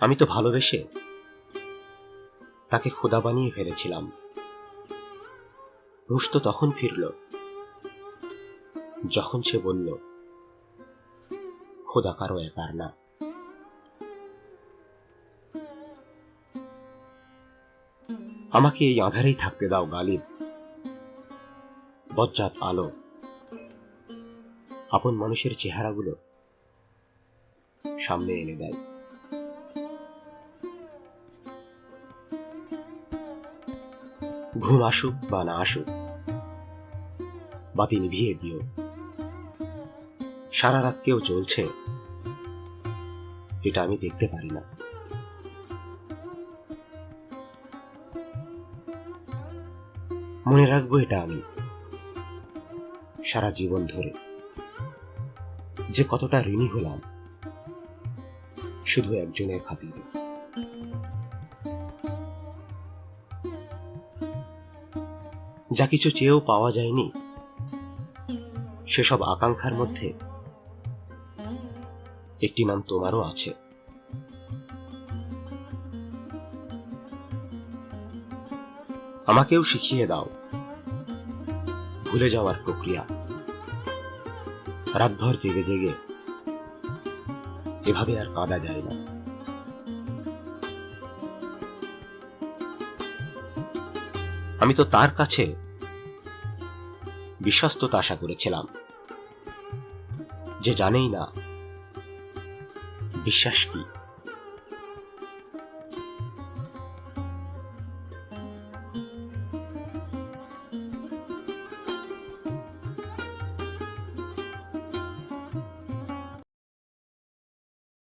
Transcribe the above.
আমি তো ভালোবেসে তাকে খোদা বানিয়ে ফেলেছিলাম। রুশ তো তখন ফিরল, যখন সে বলল খোদা কারও একার না। আমাকে এই আধারেই থাকতে দাও, গালিব। বজ্জাত আলো। আপন মানুষের চেহারাগুলো সামনে এনে দেয়। ঘুম আসুক বা না আসুক বাতি নিভিয়ে দিও। সারা রাত কেউ চলছে এটা আমি দেখতে পারি না। মনে রাখব এটা আমি, সারা জীবন ধরে। যে কতটা ঋণী হলাম, শুধু একজনের খাতিরে। যা কিছু চেয়েও পাওয়া যায়নি, সেসব আকাঙ্ক্ষার মধ্যে একটি নাম তোমারও আছে। আমাকেও শিখিয়ে দাও, ভুলে যাওয়ার প্রক্রিয়া। রাতভর জেগে জেগে। এভাবে আর কাঁদা যায় না। আমি তো তার কাছে বিশ্বস্ততা আশা করেছিলাম। যে জানেই না, বিশ্বাস কি?